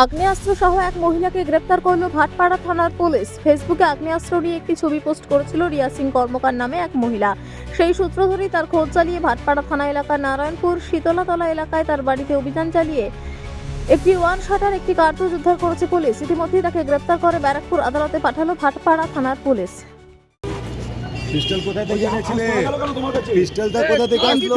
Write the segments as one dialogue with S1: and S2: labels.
S1: আগ্নেয়াস্ত্র সহ এক মহিলাকে গ্রেপ্তার করল ভাটপাড়া থানার পুলিশ। ফেসবুকে আগ্নেয়াস্ত্র নিয়ে একটি ছবি পোস্ট করেছিল রিয়া সিং কর্মকার নামে এক মহিলা। সেই সূত্র ধরেই তার খোঁজ চালিয়ে ভাটপাড়া থানা এলাকার নারায়ণপুর শীতলাতলা এলাকায় তার বাড়িতে অভিযান চালিয়ে একটি ওয়ান শাটার একটি কার্তুজ উদ্ধার করেছে পুলিশ। ইতিমধ্যেই তাকে গ্রেপ্তার করে ব্যারাকপুর আদালতে পাঠালো ভাটপাড়া থানার পুলিশ।
S2: পিস্টল কোথায় থেকে এনেছিলে? পিস্টলটা কোথা থেকে আসলো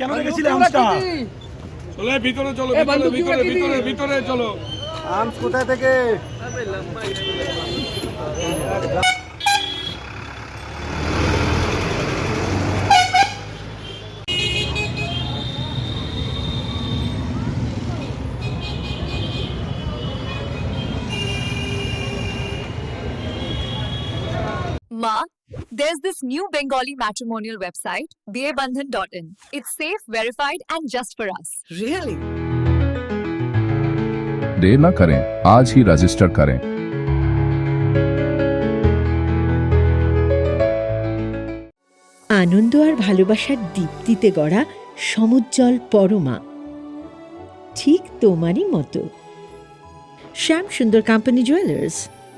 S3: কেন রেখেছিলে আর্মসটা
S4: চলে ভিতরে চলো ভিতরে ভিতরে ভিতরে ভিতরে চলো।
S2: আমস কোথায় থেকে?
S5: Ma, there's this new Bengali matrimonial website, bearbandhan.in. It's safe, verified, and just for us.
S6: Really?
S7: देर न करें आज ही रजिस्टर करें
S6: আনন্দ আর ভালোবাসার দীপ্তিতে গড়া সমুজ্জ্বল পরমা ঠিক তোমারই মতো শ্যাম সুন্দর কোম্পানি জুয়েলার্স